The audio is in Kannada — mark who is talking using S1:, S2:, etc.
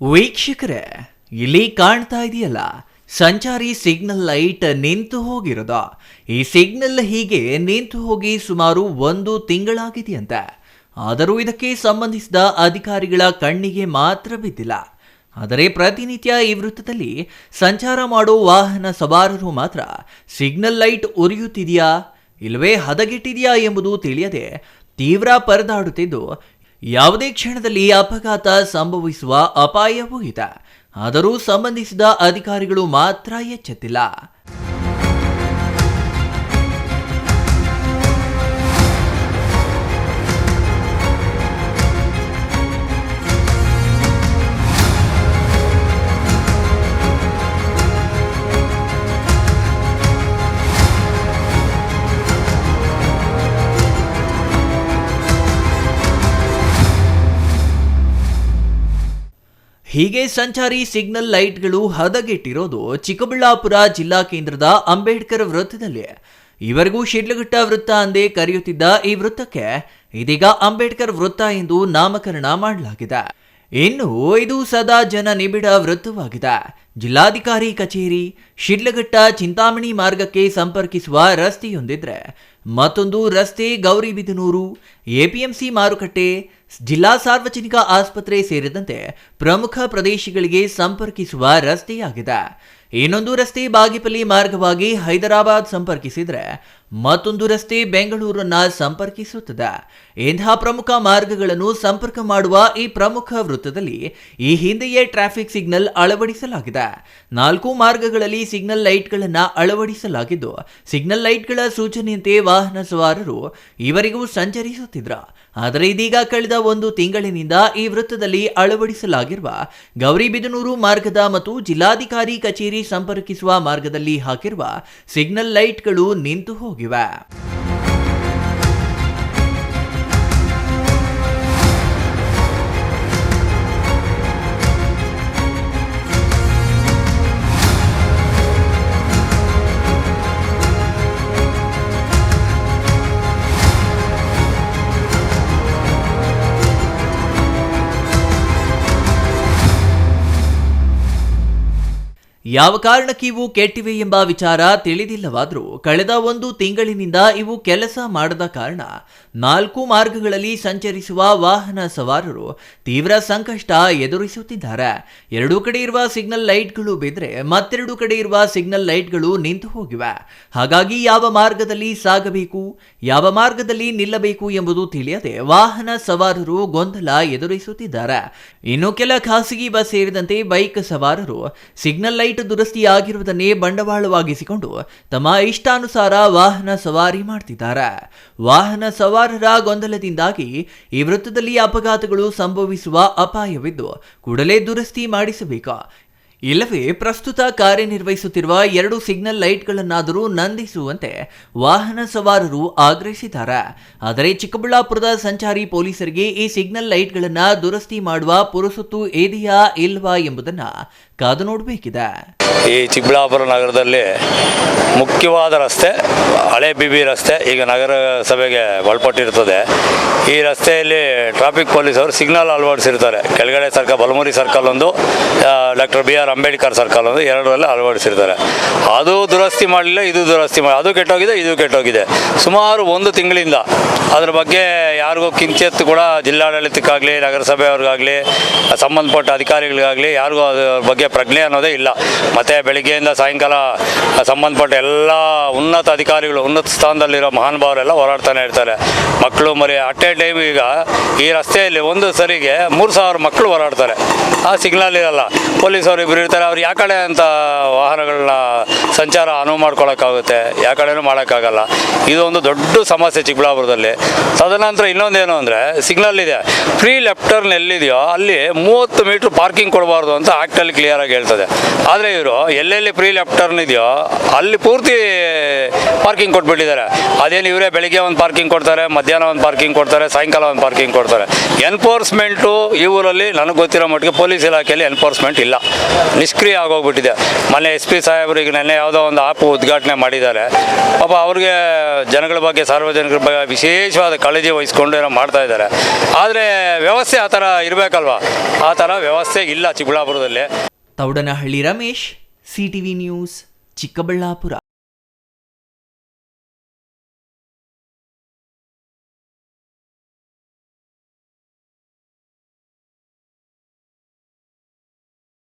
S1: ವೀಕ್ಷಕರೇ, ಇಲ್ಲಿ ಕಾಣ್ತಾ ಇದೆಯಲ್ಲ, ಸಂಚಾರಿ ಸಿಗ್ನಲ್ ಲೈಟ್ ನಿಂತು ಹೋಗಿರೋದು. ಈ ಸಿಗ್ನಲ್ ಹೀಗೆ ನಿಂತು ಹೋಗಿ ಸುಮಾರು ಒಂದು ತಿಂಗಳಾಗಿದೆಯಂತೆ. ಆದರೂ ಇದಕ್ಕೆ ಸಂಬಂಧಿಸಿದ ಅಧಿಕಾರಿಗಳ ಕಣ್ಣಿಗೆ ಮಾತ್ರ ಬಿದ್ದಿಲ್ಲ. ಆದರೆ ಪ್ರತಿನಿತ್ಯ ಈ ವೃತ್ತದಲ್ಲಿ ಸಂಚಾರ ಮಾಡೋ ವಾಹನ ಸವಾರರು ಮಾತ್ರ, ಸಿಗ್ನಲ್ ಲೈಟ್ ಉರಿಯುತ್ತಿದೆಯಾ ಇಲ್ಲವೇ ಹದಗೆಟ್ಟಿದೆಯಾ ಎಂಬುದು ತಿಳಿಯದೆ ತೀವ್ರ ಪರದಾಡುತ್ತಿದ್ದು ಯಾವುದೇ ಕ್ಷಣದಲ್ಲಿ ಅಪಘಾತ ಸಂಭವಿಸುವ ಅಪಾಯವೂ ಇದೆ. ಆದರೂ ಸಂಬಂಧಿಸಿದ ಅಧಿಕಾರಿಗಳು ಮಾತ್ರ ಎಚ್ಚೆತ್ತಿಲ್ಲ. ಹೀಗೆ ಸಂಚಾರಿ ಸಿಗ್ನಲ್ ಲೈಟ್ಗಳು ಹದಗೆಟ್ಟಿರೋದು ಚಿಕ್ಕಬಳ್ಳಾಪುರ ಜಿಲ್ಲಾ ಕೇಂದ್ರದ ಅಂಬೇಡ್ಕರ್ ವೃತ್ತದಲ್ಲಿ. ಇವರಿಗೂ ಶಿಡ್ಲಘಟ್ಟ ವೃತ್ತ ಅಂದೇ ಕರೆಯುತ್ತಿದ್ದ ಈ ವೃತ್ತಕ್ಕೆ ಇದೀಗ ಅಂಬೇಡ್ಕರ್ ವೃತ್ತ ಎಂದು ನಾಮಕರಣ ಮಾಡಲಾಗಿದೆ. ಇನ್ನು ಇದು ಸದಾ ಜನ ನಿಬಿಡ ವೃತ್ತವಾಗಿದೆ. ಜಿಲ್ಲಾಧಿಕಾರಿ ಕಚೇರಿ, ಶಿಡ್ಲಘಟ್ಟ ಚಿಂತಾಮಣಿ ಮಾರ್ಗಕ್ಕೆ ಸಂಪರ್ಕಿಸುವ ರಸ್ತೆಯೊಂದಿದ್ರೆ ಮತ್ತೊಂದು ರಸ್ತೆ ಗೌರಿಬಿದನೂರು ಎಪಿಎಂಸಿ ಮಾರುಕಟ್ಟೆ ಜಿಲ್ಲಾ ಸಾರ್ವಜನಿಕ ಆಸ್ಪತ್ರೆ ಸೇರಿದಂತೆ ಪ್ರಮುಖ ಪ್ರದೇಶಗಳಿಗೆ ಸಂಪರ್ಕಿಸುವ ರಸ್ತೆಯಾಗಿದೆ. ಇನ್ನೊಂದು ರಸ್ತೆ ಬಾಗಿಪಲ್ಲಿ ಮಾರ್ಗವಾಗಿ ಹೈದರಾಬಾದ್ ಸಂಪರ್ಕಿಸಿದರೆ ಮತ್ತೊಂದು ರಸ್ತೆ ಬೆಂಗಳೂರನ್ನ ಸಂಪರ್ಕಿಸುತ್ತದೆ. ಇಂತಹ ಪ್ರಮುಖ ಮಾರ್ಗಗಳನ್ನು ಸಂಪರ್ಕ ಮಾಡುವ ಈ ಪ್ರಮುಖ ವೃತ್ತದಲ್ಲಿ ಈ ಹಿಂದೆಯೇ ಟ್ರಾಫಿಕ್ ಸಿಗ್ನಲ್ ಅಳವಡಿಸಲಾಗಿದೆ. ನಾಲ್ಕು ಮಾರ್ಗಗಳಲ್ಲಿ ಸಿಗ್ನಲ್ ಲೈಟ್ಗಳನ್ನು ಅಳವಡಿಸಲಾಗಿದ್ದು, ಸಿಗ್ನಲ್ ಲೈಟ್ಗಳ ಸೂಚನೆಯಂತೆ ವಾಹನ ಸವಾರರು ಇವರಿಗೂ ಸಂಚರಿಸುತ್ತಿದ್ರ. ಆದರೆ ಇದೀಗ ಕಳೆದ ಒಂದು ತಿಂಗಳಿನಿಂದ ಈ ವೃತ್ತದಲ್ಲಿ ಅಳವಡಿಸಲಾಗಿರುವ ಗೌರಿಬಿದನೂರು ಮಾರ್ಗದ ಮತ್ತು ಜಿಲ್ಲಾಧಿಕಾರಿ ಕಚೇರಿ ಸಂಪರ್ಕಿಸುವ ಮಾರ್ಗದಲ್ಲಿ ಹಾಕಿರುವ ಸಿಗ್ನಲ್ ಲೈಟ್ಗಳು ನಿಂತು ಹೋಗಿವೆ. ಯಾವ ಕಾರಣಕ್ಕೆ ಇವು ಕೆಟ್ಟಿವೆ ಎಂಬ ವಿಚಾರ ತಿಳಿದಿಲ್ಲವಾದರೂ ಕಳೆದ ಒಂದು ತಿಂಗಳಿನಿಂದ ಇವು ಕೆಲಸ ಮಾಡದ ಕಾರಣ ನಾಲ್ಕು ಮಾರ್ಗಗಳಲ್ಲಿ ಸಂಚರಿಸುವ ವಾಹನ ಸವಾರರು ತೀವ್ರ ಸಂಕಷ್ಟ ಎದುರಿಸುತ್ತಿದ್ದಾರೆ. ಎರಡೂ ಕಡೆ ಇರುವ ಸಿಗ್ನಲ್ ಲೈಟ್ಗಳು ಬಿದ್ದರೆ ಮತ್ತೆರಡು ಕಡೆ ಇರುವ ಸಿಗ್ನಲ್ ಲೈಟ್ಗಳು ನಿಂತು ಹೋಗಿವೆ. ಹಾಗಾಗಿ ಯಾವ ಮಾರ್ಗದಲ್ಲಿ ಸಾಗಬೇಕು, ಯಾವ ಮಾರ್ಗದಲ್ಲಿ ನಿಲ್ಲಬೇಕು ಎಂಬುದು ತಿಳಿಯದೆ ವಾಹನ ಸವಾರರು ಗೊಂದಲ ಎದುರಿಸುತ್ತಿದ್ದಾರೆ. ಇನ್ನು ಕೆಲ ಖಾಸಗಿ ಬಸ್ ಸೇರಿದಂತೆ ಬೈಕ್ ಸವಾರರು ಸಿಗ್ನಲ್ ಲೈಟ್ ದುರಸ್ತಿಯಾಗಿರುವುದನ್ನೇ ಬಂಡವಾಳವಾಗಿಸಿಕೊಂಡು ತಮ್ಮ ಇಷ್ಟಾನುಸಾರ ವಾಹನ ಸವಾರಿ ಮಾಡ್ತಿದ್ದಾರೆ. ವಾಹನ ಸವಾರರ ಗೊಂದಲದಿಂದಾಗಿ ಈ ವೃತ್ತದಲ್ಲಿ ಅಪಘಾತಗಳು ಸಂಭವಿಸುವ ಅಪಾಯವಿದ್ದು, ಕೂಡಲೇ ದುರಸ್ತಿ ಮಾಡಿಸಬೇಕು. ಇಲ್ಲವೇ, ಪ್ರಸ್ತುತ ಕಾರ್ಯನಿರ್ವಹಿಸುತ್ತಿರುವ ಎರಡು ಸಿಗ್ನಲ್ ಲೈಟ್ಗಳನ್ನಾದರೂ ನಂದಿಸುವಂತೆ ವಾಹನ ಸವಾರರು ಆಗ್ರಹಿಸಿದ್ದಾರೆ. ಆದರೆ ಚಿಕ್ಕಬಳ್ಳಾಪುರದ ಸಂಚಾರಿ ಪೊಲೀಸರಿಗೆ ಈ ಸಿಗ್ನಲ್ ಲೈಟ್ಗಳನ್ನು ದುರಸ್ತಿ ಮಾಡುವ ಪುರಸೊತ್ತು ಇದೆಯಾ ಇಲ್ವಾ ಎಂಬುದನ್ನು ಕಾದು ನೋಡಬೇಕಿದೆ.
S2: ಈ ಚಿಕ್ಕಬಳ್ಳಾಪುರ ನಗರದಲ್ಲಿ ಮುಖ್ಯವಾದ ರಸ್ತೆ, ಹಳೆ ಬಿ ಬಿ ರಸ್ತೆ, ಈಗ ನಗರ ಸಭೆಗೆ ಒಳಪಟ್ಟಿರ್ತದೆ. ಈ ರಸ್ತೆಯಲ್ಲಿ ಟ್ರಾಫಿಕ್ ಪೊಲೀಸ್ ಅವರು ಸಿಗ್ನಲ್ ಅಳವಡಿಸಿರ್ತಾರೆ. ಕೆಳಗಡೆ ಸರ್ಕಲ್, ಬಲಮುರಿ ಸರ್ಕಲ್ ಒಂದು doctor B R Ambedkar circle ಒಂದು, ಎರಡರಲ್ಲಿ ಅಳವಡಿಸಿರ್ತಾರೆ. ಅದು ದುರಸ್ತಿ ಮಾಡಲಿಲ್ಲ, ಇದು ದುರಸ್ತಿ ಮಾಡಿ, ಅದು ಕೆಟ್ಟೋಗಿದೆ, ಇದು ಕೆಟ್ಟೋಗಿದೆ. ಸುಮಾರು ಒಂದು ತಿಂಗಳಿಂದ ಅದರ ಬಗ್ಗೆ ಯಾರಿಗೂ ಕಿಂಚಿತ್ತು ಕೂಡ ಜಿಲ್ಲಾಡಳಿತಕ್ಕಾಗಲಿ, ನಗರಸಭೆಯವ್ರಿಗಾಗಲಿ, ಸಂಬಂಧಪಟ್ಟ ಅಧಿಕಾರಿಗಳಿಗಾಗಲಿ ಯಾರಿಗೂ ಅದ್ರ ಬಗ್ಗೆ ಪ್ರಜ್ಞೆ ಅನ್ನೋದೇ ಇಲ್ಲ. ಮತ್ತು ಬೆಳಿಗ್ಗೆಯಿಂದ ಸಾಯಂಕಾಲ ಸಂಬಂಧಪಟ್ಟ ಎಲ್ಲ ಉನ್ನತ ಅಧಿಕಾರಿಗಳು, ಉನ್ನತ ಸ್ಥಾನದಲ್ಲಿರೋ ಮಹಾನುಭಾವರೆಲ್ಲ ಹೋರಾಡ್ತಾನೆ ಇರ್ತಾರೆ. ಮಕ್ಕಳು ಮರಿ, ಅಟ್ ಎ ಟೈಮ್ ಈಗ ಈ ರಸ್ತೆಯಲ್ಲಿ ಒಂದು ಸರಿಗೆ ಮೂರು ಸಾವಿರ ಮಕ್ಕಳು ಹೋರಾಡ್ತಾರೆ. ಆ ಸಿಗ್ನಲ್ ಇರಲ್ಲ. ಪೊಲೀಸ್ ಅವರು ಇಬ್ಬರು ಇರ್ತಾರೆ, ಅವ್ರು ಯಾವ ಕಡೆ ಅಂತ ವಾಹನಗಳನ್ನ ಸಂಚಾರ ಅನುವು ಮಾಡ್ಕೊಳಕ್ಕಾಗುತ್ತೆ, ಯಾವ ಕಡೆನೂ ಮಾಡೋಕ್ಕಾಗಲ್ಲ. ಇದು ಒಂದು ದೊಡ್ಡ ಸಮಸ್ಯೆ ಚಿಕ್ಕಬಳ್ಳಾಪುರದಲ್ಲಿ. ತದನಂತರ ಇನ್ನೊಂದೇನು ಅಂದರೆ, ಸಿಗ್ನಲ್ ಇದೆ. ಫ್ರೀ ಲೆಫ್ಟರ್ನ್ ಎಲ್ಲಿದೆಯೋ, ಅಲ್ಲಿ ಮೂವತ್ತು ಮೀಟ್ರ್ ಪಾರ್ಕಿಂಗ್ ಕೊಡಬಾರ್ದು ಅಂತ ಆ್ಯಕ್ಟಲ್ಲಿ ಕ್ಲಿಯರಾಗಿ ಹೇಳ್ತದೆ. ಆದರೆ ಇವರು ಎಲ್ಲೆಲ್ಲಿ ಫ್ರೀ ಲೆಫ್ಟ್ ಟರ್ನ್ ಇದೆಯೋ, ಅಲ್ಲಿ ಪೂರ್ತಿ ಪಾರ್ಕಿಂಗ್ ಕೊಟ್ಬಿಟ್ಟಿದ್ದಾರೆ. ಅದೇನು ಇವರೇ ಬೆಳಿಗ್ಗೆ ಒಂದು ಪಾರ್ಕಿಂಗ್ ಕೊಡ್ತಾರೆ, ಮಧ್ಯಾಹ್ನ ಒಂದು ಪಾರ್ಕಿಂಗ್ ಕೊಡ್ತಾರೆ, ಸಾಯಂಕಾಲ ಒಂದು ಪಾರ್ಕಿಂಗ್ ಕೊಡ್ತಾರೆ. ಎನ್ಫೋರ್ಸ್ಮೆಂಟು ಈ ಊರಲ್ಲಿ ನನಗೆ ಗೊತ್ತಿರೋ ಮಟ್ಟಿಗೆ ಪೊಲೀಸ್ ಇಲಾಖೆಯಲ್ಲಿ ಎನ್ಫೋರ್ಸ್ಮೆಂಟ್ ಇಲ್ಲ. ನಿಷ್ಕ್ರಿಯ ಆಗೋಗ್ಬಿಟ್ಟಿದೆ. ಮೊನ್ನೆ ಎಸ್ ಪಿ ಈಗ ನೆನ್ನೆ ಯಾವುದೋ ಒಂದು ಆಪ್ ಉದ್ಘಾಟನೆ ಮಾಡಿದ್ದಾರೆ. ಪಾಪ ಅವ್ರಿಗೆ ಜನಗಳ ಬಗ್ಗೆ, ಸಾರ್ವಜನಿಕರ ಬಗ್ಗೆ ವಿಶೇಷವಾದ ಕಾಳಜಿ ವಹಿಸ್ಕೊಂಡು ಏನೋ ಮಾಡ್ತಾ ಇದ್ದಾರೆ. ಆದರೆ ವ್ಯವಸ್ಥೆ ಆ ಥರ ಇರಬೇಕಲ್ವಾ? ಆ ಥರ ವ್ಯವಸ್ಥೆ ಇಲ್ಲ ಚಿಕ್ಕಬಳ್ಳಾಪುರದಲ್ಲಿ.
S1: Thoudanahalli Ramesh V news, Chikkaballapur.